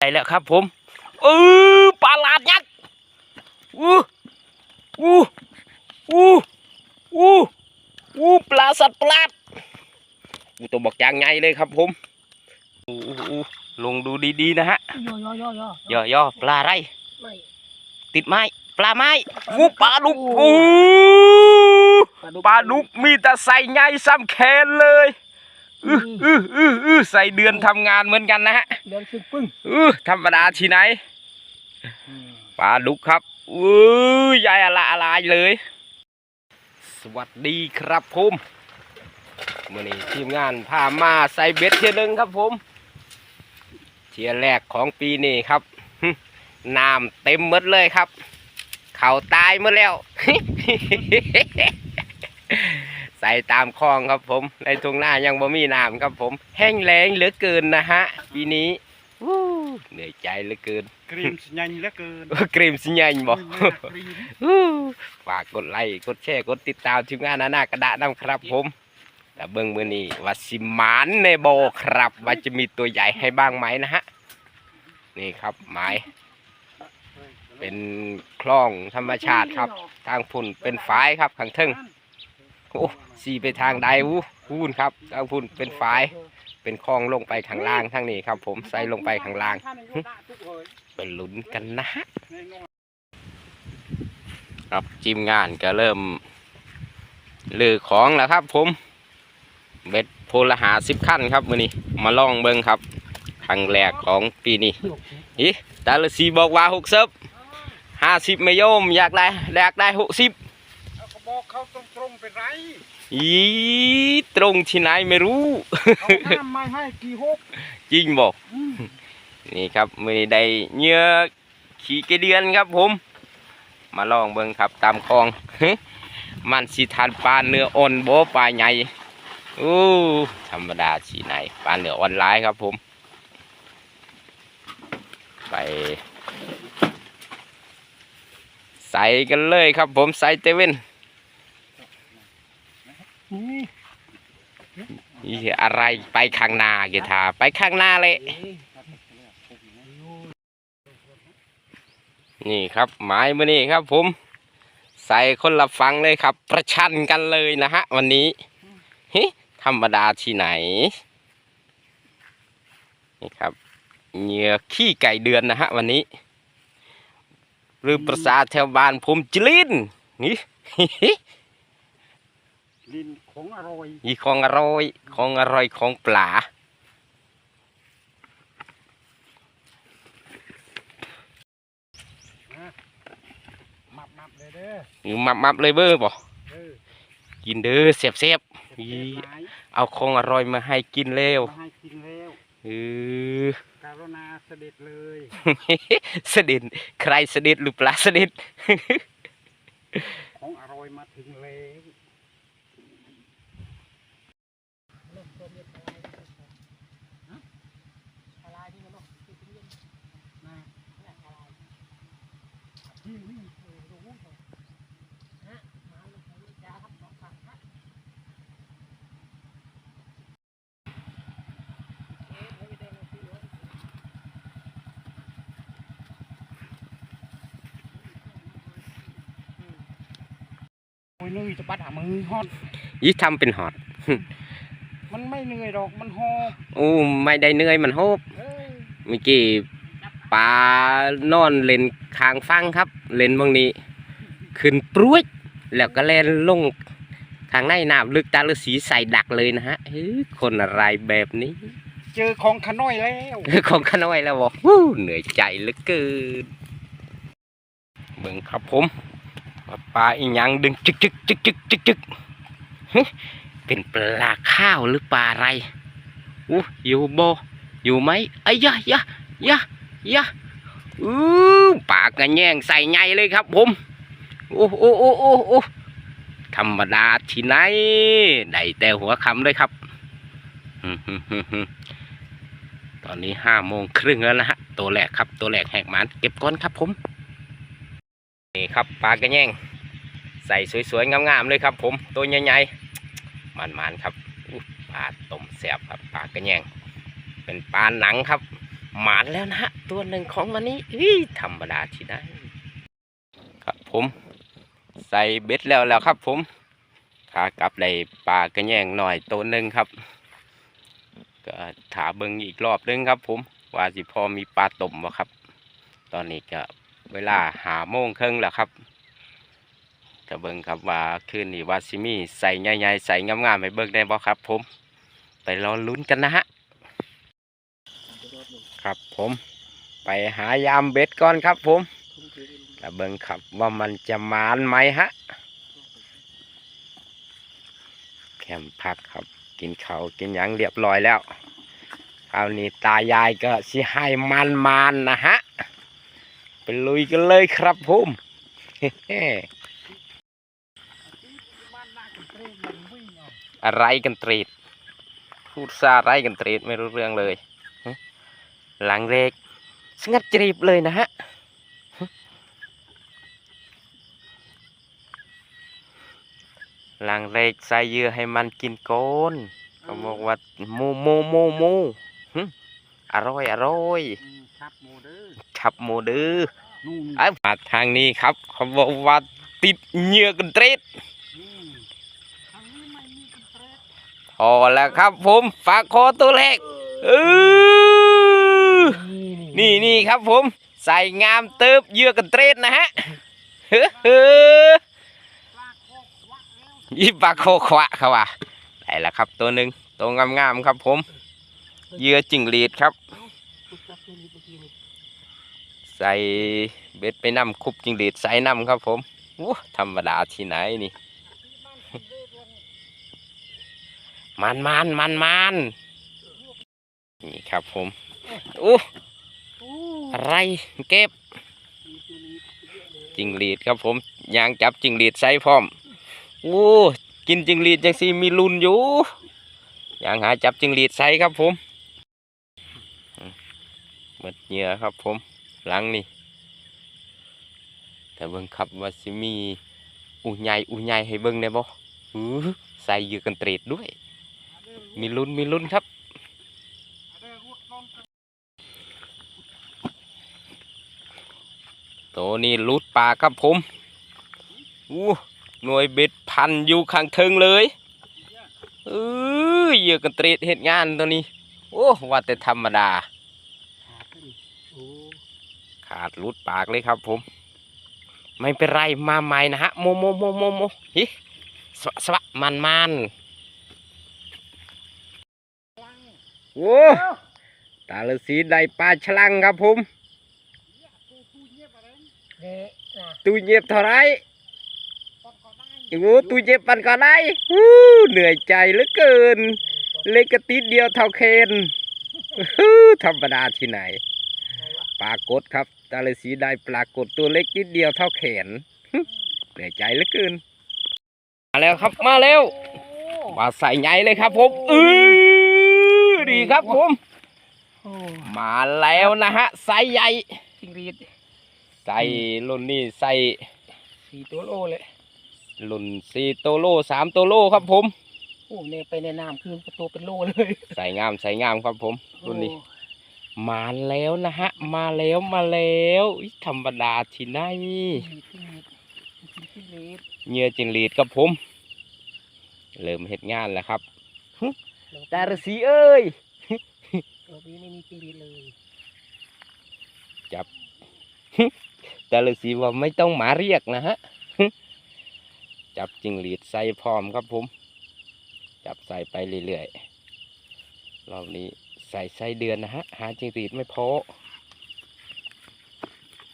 ได้แล้วครับผมเออปลาลาดยักษ์อู้อู้อู้อู้อู้ปลาสัตว์ประหลาดอู้ตัวบอกอย่างไงเลยครับผมอู้อู้อู้ลงดูดีๆนะฮะย่อย่อย่อย่อย่อย่อๆปลาอะไรไม่ติดไม้ปลาไม้วูปลาดุกอู้ปลาดุกมีแต่ใส่ไงซ้ำแขนเลย อื้ออื้ออื้ออื้อใส่เดือนทำงานเหมือนกันนะฮะเดินขึ้นปึ้งอื้อธรรมดาที่ไหนปลาดุกครับอื้อใหญ่อะไรอะไรเลย สวัสดีครับผมมื่อนี้ทีมงานพามาใส่เบ็ดเทียหนึงครับผม เทียแรกของปีนี้ครับหึน้ำเต็มหมดเลยครับ เขาตายหมดแล้ว ใส่ตามคลองครับผม ในทุ่งนายังบ่มีน้ำครับผม แห้งแล้งเหลือเกินนะฮะปีนี้วู้เหนื่อยใจเหลือเกินกรีมสญันเหลือเกินกรีมสิใหญ่บ่ไม่น่ากรีมฝากกดไลค์กดแชร์กดติดตามทีมงานนาหน้ากระดาษน้ำครับผมแต่เบิ้งมือนี้ว่าสิหมานในโบอครับว่าจะมีตัวใหญ่ให้บ้างไหมนะฮะนี่ครับหมายเป็นคลองธรรมชาติครับ ทางพุ่นเป็นฝายครับข้างเทึง โอ้สีไปทางใดวูพูนครับทาพุนเป็นฝายเป็นคลองลงไปข้างล่างทางนี้ครับ ผมใส่ลงไปข้างล่างเป็นลุ้นกันนะครับทีมงานก็เริ่มลือของแล้วครับ ผมเบ็ดโพลหาสิบขั้นครับมือนี้มาลองเบิ้งครับครั้งแรกของปีนี้อีตาลสีบอกว่าหกสิบห้าสิบไม่โยมอยากได้อยากได้หกสิบ เขาบอกเขาตรงๆเป็นไรอีตรงที่ไหนไม่รู้เขาห้ามไม่ให้กี่หกจริงบอกนี่ครับมือนี้ได้เหนื้อขี่กระเดือนครับผม มาลองเบิ่งครับตามคลองมันสิทานปลาเนื้ออ่อนโบปลาใหญ่อู้ธรรมดาสีไหนปลาเนื้ออ่อนหลายครับผม ไปใส่กันเลยครับผมใส่เตเว่นนี่ อีอะไรไปข้างหน้ากีตาร์ไปข้างหน้าเลย นี่ครับหมายมือนี่ครับ ผม ใส่คนละฟังเลยครับ ประชันกันเลยนะฮะ วันนี้ฮิธรรมดาที่ไหน นี่ครับเหยื่อขี้ไก่เดือนนะฮะ วันนี้ หรือประสาแถวบ้านผมจลินนี่ลิน ของอร่อยอีของอร่อยของอร่อยของปลามับมับเลยเด้อมับมับเลยเบอร์บ่เออกินเด้อเสียบเสียบเก็บเก็บไม้เอาของอร่อยมาให้กินเร็วมาให้กินแล้วเออการุณาเสด็จเลยเสด็จใครเสด็จหรือปลาเสด็จของอร่อยมาถึงแล้ว อะไรนี่มันเนาะที่เป็นเย็นนะเนี่ยอะไรที่นี่เออรู้เขาฮะมาลงไปเลยจ้าครับสองฝั่งฮะเอ๊ะไม่ได้มาซื้อรถ โอ้ ยนุ้ยจะปัดหามือฮอดยี่ทำเป็นหอดมันไม่เหนื่อยดอกมันหอบโอ้ไม่ได้เหนื่อยมันโฮบเออเมื่อกี้ปลานอนเล่นคางฟังครับ เล่นบางนี้ ขึ้นปรุ้ยแล้วก็เล่นลงทางในน้ำลึกตาฤาษีใส่ดักเลยนะฮะเฮ้ยคนอะไรแบบนี้ เจอของขน้อยแล้ว ของขน้อยแล้วบอกวู้เหนื่อยใจเหลือเกินเบิ่งครับผมว่าปลาอีหยังดึงจึกจึกจึกจึกจึกจึกหึเป็นปลาข้าวหรือปลาอะไรอู้อยู่โบอยู่ไหมไอ้ยะยะยะยะ อู้ปากกระแยงใส่ไงเลยครับผม โอ้โอ้โอ้โอ้โอ้ธรรมดาที่ไหนได้แต่หัวคำเลยครับฮึฮึฮึฮึตอนนี้ห้าโมงครึ่งแล้วนะฮะ ตัวแรกครับ ตัวแรกแหกหมานเก็บก้อนครับผม นี่ครับปลากระแยง ใส่สวยๆงามๆเลยครับ ผม ตัวใหญ่ๆมันๆครับปลาต้มแซ่บครับปลากระแยง เป็นปลาหนังครับ หมานแล้วนะฮะตัวหนึ่งของวันนี้เฮ้ยธรรมดาที่ไหนครับผม ใส่เบ็ดแล้วแล้วครับ ผมขากลับได้ปลากระแยงหน่อยตัวหนึ่งครับ ก็ถาเบิงอีกรอบนึงครับ ผมว่าสิพอมีปลาต่มบ่ครับ ตอนนี้ก็เวลาหาโมงครึ่งแล้วครับจะเบิงครับว่าคืนนี้ว่าซิมีใส่ใหญ่ๆใส่งามๆให้เบิงได้บ่ครับ ผม ไปรอลุ้นกันนะฮะ ครับผมไปหายามเบ็ดก่อนครับผมจะเบิงครับว่ามันจะมานไหมฮะ แคมพักครับ กินเขากินหยังเรียบร้อยแล้วคราวนี้ตายายก็สิให้มันมานนะฮะไปลุยกันเลยครับผมอะไรกันตรีดพูดซาไรกันตรีดไม่รู้เรื่องเลย หลังเรกสงัดจรีบเลยนะฮะฮะหลังเรกใส่เหยื่อให้มันกินโกนเขาบอกว่ามูมูมูมูหึอร่อยอร่อยครับโมเดอร์ขับหมูดื้อนู่นไอ้มาทางนี้ครับเขาบอกว่าติดเหยื่อกันเตรดนี่ทางนี้ไม่มีกันเตรดพอแล้วครับผมฝากคอตัวแรกเออ นี่นี่ครับผม ใส่งามเติบเยื่อกันเตรดนะฮะเฮ้อเฮ้อปากวะแล้วยี่ปลาโคควะเขาว่าได้แล้วครับตัวหนึ่งตัวงามๆครับผมเยื่อจิงหรีดครับ ใส่เบ็ดไปนำคุบจิงหรีดใส่นำครับผมโอ้ธรรมดาที่ไหนนี่ มันมันมันมันนี่ครับผมโอ้ อะไรเก็บจิงหรีดครับผมยางจับจิงหรีดใส่พร้อมโอ้กินจิงหรีดจังสีมีลุนอยู่ยางหาจับจิงหรีดใส่ครับผมหมดเหยื่อครับผมหลังนี่แต่เบิ่งครับว่าสิมีอูใหญ่อูใหญ่ให้เบิ่งได้บ่ใส่เยื่อกันเตรดด้วย มีลุ้นมีลุ้นครับ ตัวนี้ลุดปลาครับผมอู้หน่วยเบ็ดพันอยู่ข้างเทิงเลยเออเยื่อกันเตรดเหตุงานตัวนี้ โอ้ว่าแต่ธรรมดา ขาดลุดปากเลยครับผม ไม่เป็นไรมาใหม่นะฮะโมโมโมโมโมฮิสวะสวะมันมันโอ้ตาฤาษีได้ปลาฉลังครับผม ตู้เย็บเท่าไรโอ้ตู้เย็บปันก็ได้ฮู้เหนื่อยใจเหลือเกิน เล็กกระติดเดียวเท่าเคนฮู้ธรรมดาที่ไหน ปลากดครับตาฤาษีได้ปลากดตัวเล็กนิดเดียวเท่าแขนเหนื่อยใจเหลือเกิน มาแล้วครับมาแล้วมาใส่ใหญ่เลยครับ ผมอือดีครับผมโอ้มาแล้วนะฮะไซส์ใหญ่จิงรีด ใส่รุ่นนี้ใส่สี่ตัวโลเลยรุ่นสี่โตโลสามโตโลครับผมโอ้เนี่ยไปในน้ำคือตัวเป็นโลเลย ใส่งามใส่งามครับผมรุ่นนี้โอ้มาแล้วนะฮะ มาแล้วมาแล้วอิธรรมดาที่ไหนจิงรีดจิงรีดเหงื่อจิงหรีดครับผม เริ่มเฮ็ดงานแล้วครับตาฤาษีเอ้ยตัวนี้ไม่มีจิงรีดเลย ตาฤาษีว่าไม่ต้องหมาเรียกนะฮะ จับจิงหรีดใส่พร้อมครับผม จับใส่ไปเรื่อยๆรอบนี้ใส่ไส้เดือนนะฮะ หาจิงหรีดไม่พอ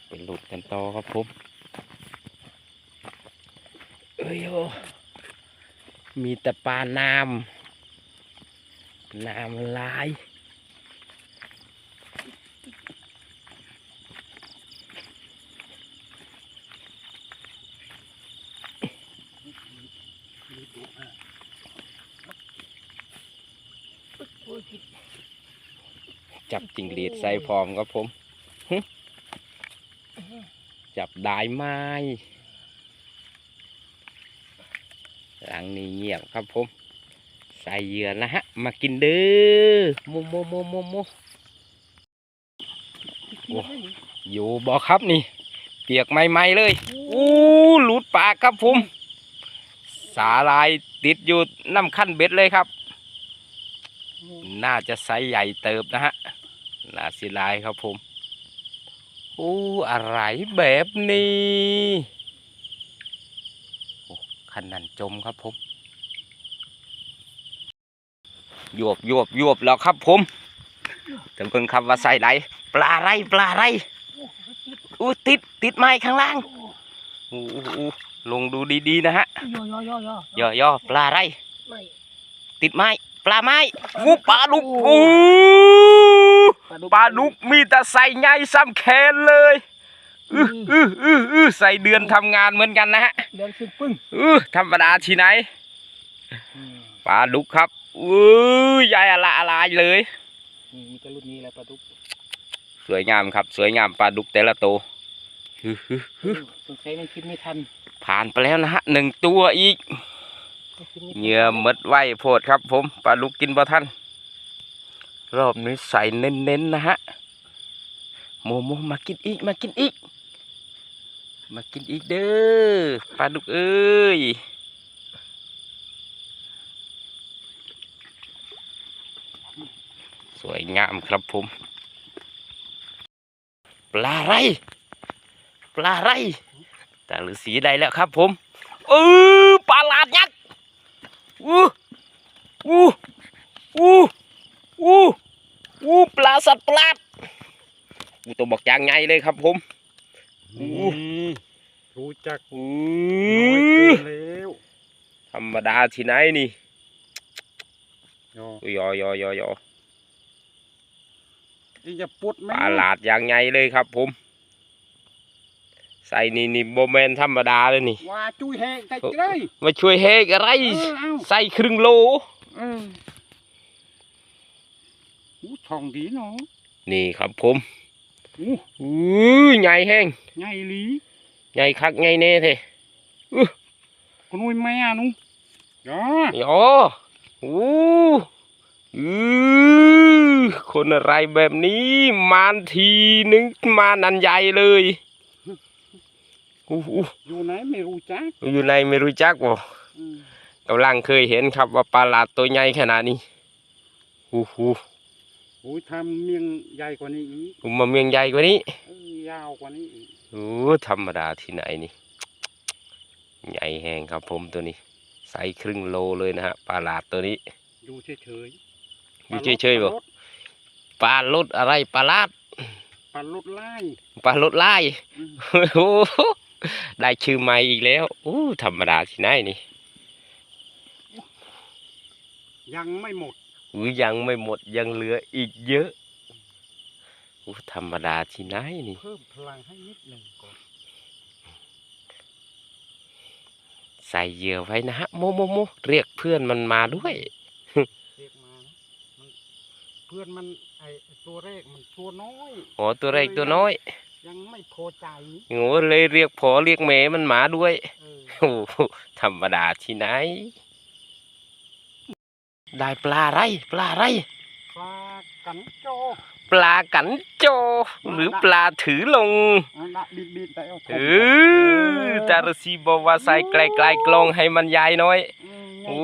ไปหลุดกันต่อครับผมเอ้ยโอมีแต่ปลาน้ำน้ำลาย โอ้ยจิง จับจิงหรีดใส่พร้อมครับผม จับได้ไหมหลังนี้เงียบครับผม ใส่เหยื่อนะฮะ มากินเด้อโมโมโมโมโมอยู่บ่ครับนี่ เปียกใหม่ๆเลยอู้หลุดปากครับผม สาลายติดอยู่น้ำขั้นเบ็ดเลยครับ น่าจะไซส์ใหญ่เติบนะฮะ น่าสิลายครับผมอู้อะไรแบบนี้โอ้ขันนันจมครับผมยวบยวบยวบแล้วครับผมแต่เพิ่งคำว่าใส่ไหลปลาไรปลาไรอู้ติดติดไม้ข้างล่างอู้อู้อู้ลงดูดีๆนะฮะย่อย่อย่อย่ย่อย่อปลาไรไม่ติดไม้ปลาไม้วูปลาดุกอู้ ปลาดุกมีแต่ใส่ไงซ้ำแขนเลยอืออืออืออือใส่เดือนทำงานเหมือนกันนะฮะเดินขึ้นปึ้งอือธรรมดาที่ไหนปลาดุกครับอือใหญ่อะละอะไรเลยนี่มีแต่รุ่นนี้แหละปลาดุกสวยงามครับ สวยงามปลาดุกแต่ละตัวฮึฮึฮึสงสัยมันคิดไม่ทัน ผ่านไปแล้วนะฮะหนึ่งตัวอีกมันคิดไม่ทันเหงื่อหมดไว้โพดครับผมปลาดุกกินบ่ทัน รอบนี้ใส่เน้นๆนะฮะโมโมมากินอีกมากินอีก มากินอีกเด้อปลาดุกเอ้ยสวยงามครับผม ปลาไร ปลาไรตาฤาษีได้แล้วครับผมเออปลาลาดยักษ์อู้อู้อู้ อู้อู้ปลาสัตว์ประหลาดอู้ตัวบอกยางไงเลยครับผม อู้ นี่รู้จักอืน้อยอเกินแล้วธรรมดาที่ไหนนี่โย่ยอยอยอยออีจะปวดไหมปลาหลาดอย่างไงเลยครับผม ใส่นี่นี่โบแมนธรรมดาเลยนี่ ว่าจุยแหงใจเลยมาช่วยเฮกอะไร เออเอาใส่ครึ่งโล เออ หูช่องดีเนาะนี่ครับผมหูอือใหญ่แห้งใหญ่หลีใหญ่คักใหญ่แน่เท่คนนุ้ยแม่หนุย่าโยอู้อือคนอะไรแบบนี้มานทีนึงมานันใหญ่เลยอู้หูอยู่ไหนไม่รู้จักอยู่ในไม่รู้จักบ่อืมกำลังเคยเห็นครับว่าปลาหลาดตัวใหญ่ขนาดนี้อู้หู โอ้ยทำเมียงใหญ่กว่านี้อีกผมมาเมียงใหญ่กว่านี้เออยาวกว่านี้อีกโอ้ธรรมดาที่ไหนนี่ ใหญ่แหงครับผมตัวนี้ไซส์ครึ่งโลเลยนะฮะปลาหลาดตัวนี้อยู่เฉยๆอยู่เฉยๆบ่ปลารถปลาลดอะไรปลาลาดปลารถไล่ปลาลดไล่อืมโอ้โหได้ชื่อใหม่อีกแล้วอู้ธรรมดาที่ไหนนี่ ยังไม่หมด อู้ยังไม่หมดยังเหลืออีกเยอะอู้ธรรมดาที่ไหนนี่ เพิ่มพลังให้นิดหนึ่งก่อนใส่เหยื่อไว้นะฮะโมโมโมเรียกเพื่อนมันมาด้วย เรียกมานะมันเพื่อนมันไอตัวแรกมันตัวน้อย อ๋อตัวเล็กตัวน้อยยังไม่พอใจโง่เลยเรียกพอเรียกแม่มันมาด้วยเออ โอ้โหธรรมดาที่ไหน ได้ปลาไรปลาไรปลากันโจ ปลากันโจ หรือปลาถือลงอันนั้นบิดบิดแต่เอาเออจารสีบอกว่าใส่ไกลๆกลองให้มันใหญ่น้อยเออโอ้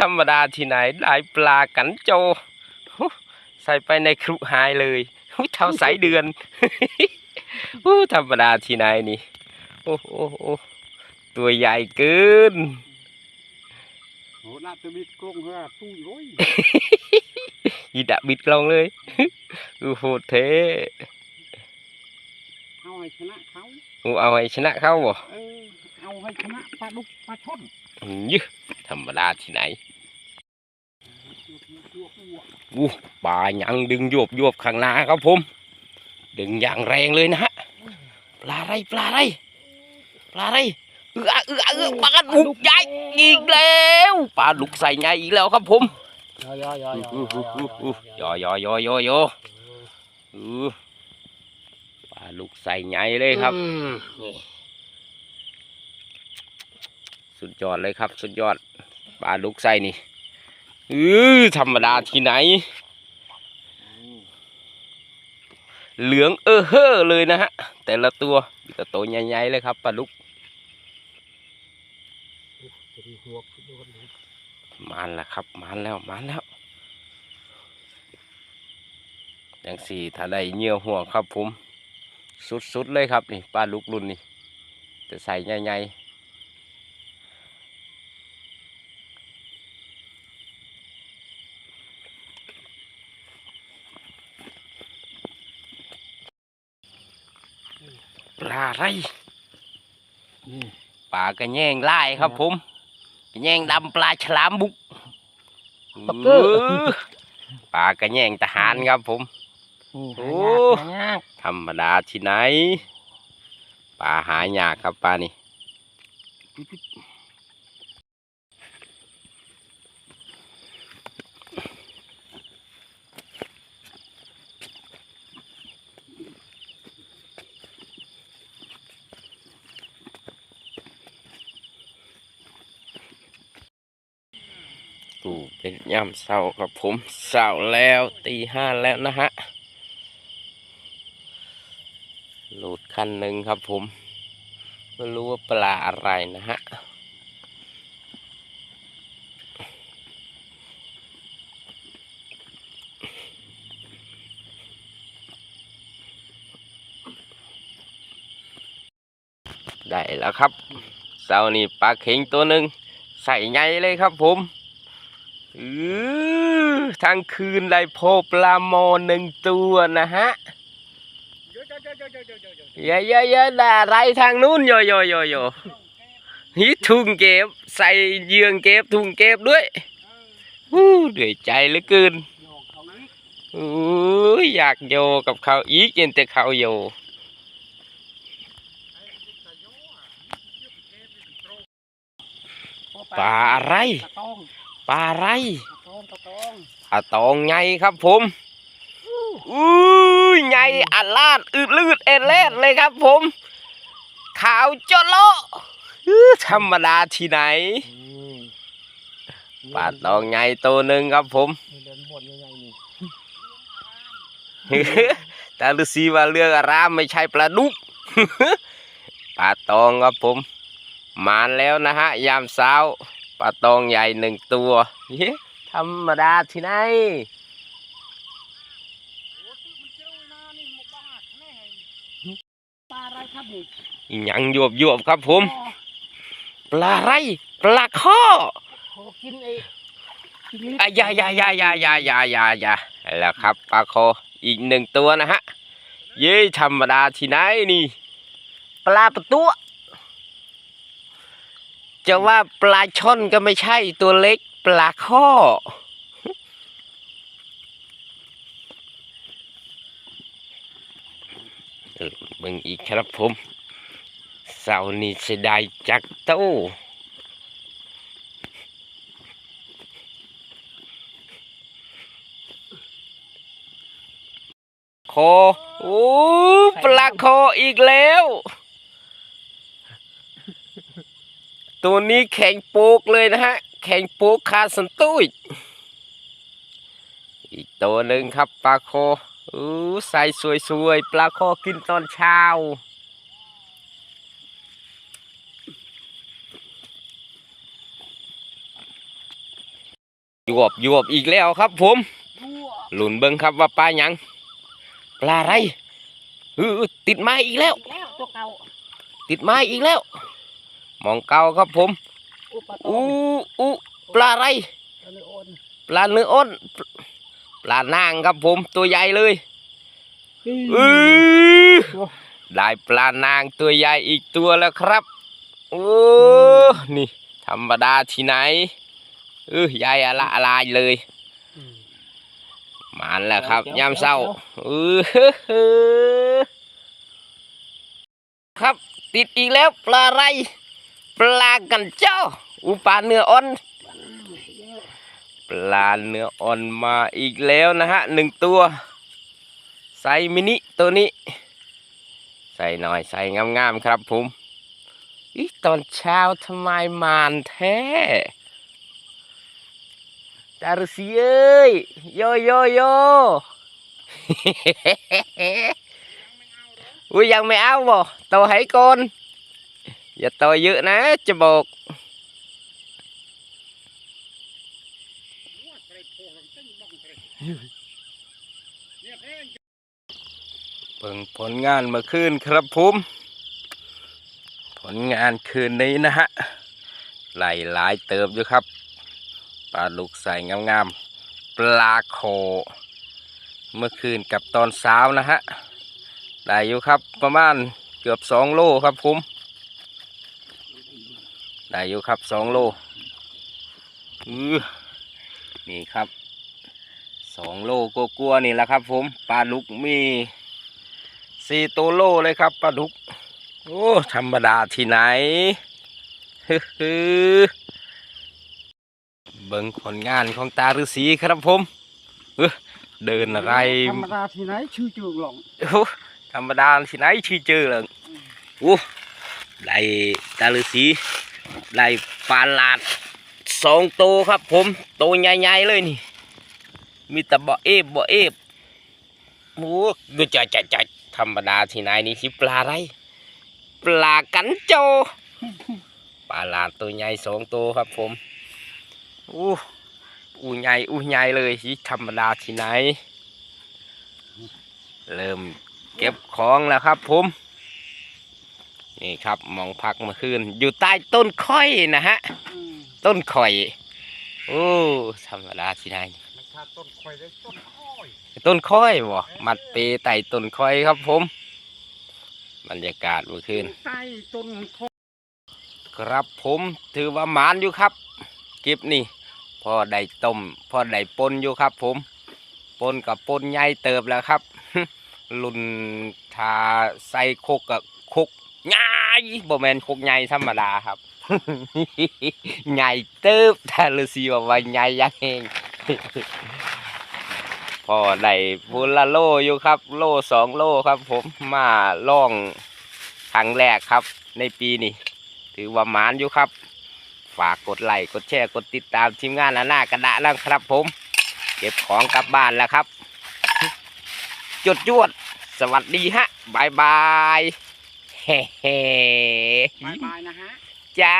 ธรรมดาที่ไหนได้ปลากันโจหูใส่ไปในครุหายเลยหูเท่าสายเดือนโอ้ธรรมดาที่ไหนนี่ โอ้โอ้โอ้ตัวใหญ่เกิน โหน่าจะบิดกลงเฮือตุ้ยโอ้ยยีดะบิดกลองเลยโอ้โหเทเอาให้ชนะเขาโอ้เอาให้ชนะเขาบ่เออเอาให้ชนะปลาดุกปลาช่อนอืมยึธรรมดาที่ไหนอู้ปลายังดึงโยบโยบข้างหน้าครับผม ดึงอย่างแรงเลยนะฮะ ปลาไรปลาไรปลาไร เอือเอือเอือปลาดุกใหญ่อีกแล้วปลาดุกใส่ใหญ่อีกแล้วครับผมย่อย่อย่อย่อู้หูหูหูยอยอยอยอยออู้ปลาดุกใส่ใหญ่เลยครับอืมนี่สุดยอดเลยครับ สุดยอดปลาดุกใส่นี่อือธรรมดาที่ไหน เหลืองเออเฮ่อเลยนะฮะ แต่ละตัวมีแต่ตัวใหญ่ๆเลยครับปลาดุก จะมีหัวโดนเลย มาแล้วครับมาแล้วมาแล้วอย่างสี่ถ้าได้เหยื่อห่วงครับผม สุดๆเลยครับนี่ปลาดุกรุ่นนี้จะใส่ใหญ่ๆปลาไรนี่ปลากระแยงไล่ครับผมกระแยงดำปลาฉลามบุก ปักเกอร์เออปลากระแยงทหารครับผมนี่โอ้หายากหายากธรรมดาที่ไหนปลาหายากครับปลานี่กูเป็น ย่ำเศร้าครับผมเศร้าแล้วตีห้าแล้วนะฮะโหลดคันหนึ่งครับผม ไม่รู้ว่าปลาอะไรนะฮะได้แล้วครับเสาร์นี้ปลาเข็งตัวหนึ่งใส่ใหญ่เลยครับผม อือทั้งคืนได้พบปลาโมหนึ่งตัวนะฮะเยอะเยอะเยอะเยอะด่าไรทางนู้นโยโยโยโยฮิทุงเก็บใส่เยืองเก็บทุงเก็บด้วยอู้เดือดใจเหลือเกินหยอกเขานี้อู้ยอยากโยกับเขาอีกเย็นแต่เขาโยไอ้ตะโยอะเยอะเกมเป็นโตรปลาอะไรต ปลาอะไรตะตองตะตองปลาตองไงครับผมอู้ยไงอัดลาดอืดลืดเอ็นเล็ดเลยครับผม ขาวจนโลอื้อธรรมดาที่ไหนปลาตองไงตัวหนึ่งครับผมนี่เดินบนยังไงนี่แต่ฤาษีว่าเรื่องอารามไม่ใช่ปลาดุกปลาตองครับผม มาแล้วนะฮะ ยามเช้า ปลาตองใหญ่หนึ่งตัวเย้ธรรมดาที่ไหนโอ้ตื้อมันเจ้าหน้านี่หมกบ้าแน่ปลาอะไรครับนี่อิหยังยวบยวบๆครับผม ปลาไรปลาข้อขอกินไอ้กินลิ้นอะอยาอยาอยาอยาอยาอยาอยาอยาแล้วครับปลาคออีกหนึ่งตัวนะฮะ เย้ธรรมดาที่ไหนนี่ ปลาประตัว จะว่าปลาช่อนก็ไม่ใช่ตัวเล็กปลาข้อเออมึงอีกครับผมเสาร์นี้เสียดายจักโตคอโอ้ปลาคออีกแล้ว ตัวนี้แข็งโปกเลยนะฮะ แข็งโปกคาสันตุ้ยอีกตัวหนึ่งครับปลาคออู้ใส่สวยๆ ปลาคอกินตอนเช้า ยวบยวบอีกแล้วครับผม หลุนเบิ้งครับว่าปลาหยัง ปลาอะไรเออติดไม้อีกแล้วอีกแล้วตัวเก่าติดไม้อีกแล้ว มองเก่าครับผมอุปตออู้งอู้ปลาอะไรปลาเนื้ออ่อนปลาเนื้ออ้นปลานางครับผมตัวใหญ่เลยเออได้ปลานางตัวใหญ่อีกตัวแล้วครับโอ้นี่ ธรรมดาที่ไหนเออใหญ่อะละลายเลยมาแล้วครับยามเศร้าเออครับ ติดอีกแล้วปลาอะไร ปลากันเจ้า อุปลาเนื้ออ่อน ปลาเนื้ออ่อนมาอีกแล้วนะฮะหนึ่งตัวใส่มินิตัวนี้ ใส่หน่อยใส่งามๆครับผมอีตอนเช้าทำไมมานแท้ดารสีเอ้ยโยโยโยอุ้ยยังไม่เอาบ่โตให้ก่อน อย่าโตเยอะนะจะบอกเตะโพลังตั้งบ้องเตะเนี่ยแท้เบิ่งผลงานเมื่อคืนครับผมผลงานคืนนี้นะฮะไหลหลายเติบอยู่ครับปลาลูกใส่งามๆปลาโค เมื่อคืนกับตอนเช้านะฮะได้อยู่ครับประมาณเกือบสองโลครับผม ได้อยู่ครับสองโลอือนี่ครับสองโลกลัวๆนี่แหละครับ ผมปลาดุกมีสี่ตัวโลเลยครับปลาดุก โอ้ธรรมดาที่ไหนฮึฮึเบิ่งผลงานของตาฤาษีครับผมเอ้อเดินอะไรธรรมดาที่ไหนชื่อจืดหลงโอ้ธรรมดาที่ไหนชื่อเจอเลยโอ้ได้ตาฤาษี ได้ปลาหลาดสองตัวครับผมตัวใหญ่ๆเลยนี่ มีแต่บ่อเอฟบ่อเอฟโอ้ดูใจใจใจธรรมดาที่ไหนนี่สิปลาอะไร ปลากันโจ ปลาหลาดตัวใหญ่สองตัวครับผมอู้อูใหญ่อู้ใหญ่เลยสิธรรมดาที่ไหน เริ่มเก็บของแล้วครับผม นี่ครับหมองพักเมื่อคืน อยู่ใต้ต้นค่อยนะฮะ ต้นข่อย โอ้ธรรมดาที่ไหนมันชาต้นคอยได้ต้นอ้อยต้นค่อยบ่มัดเปไต่ต้นค่อยครับ ผม บรรยากาศเมื่อคืนใต้ต้นคอยครับผมถือว่าหมานอยู่ครับเก็บนี่พอได้ต้มพอได้ปนอยู่ครับ ผมปนกับปนใหญ่เติบแล้วครับรุ่นทาใส่โคกกับโคก ใหญ่บ่แมนโคกใหญ่ธรรมดาครับ ใหญ่เติบถ้าฤาษีว่าว่าใหญ่ยังเองพอได้พูละโลอยู่ครับ โลสองโลครับ ผมมาล่องครั้งแรกครับ ในปีนี้ถือว่ามานอยู่ครับ ฝากกดไลค์กดแชร์กดติดตามทีมงานหน้ากระดะแล้วครับ ผม เก็บของกลับบ้านแล้วครับ จุดจวด สวัสดีฮะบายบาย เฮ้เฮ้บายบายนะฮะ จ้า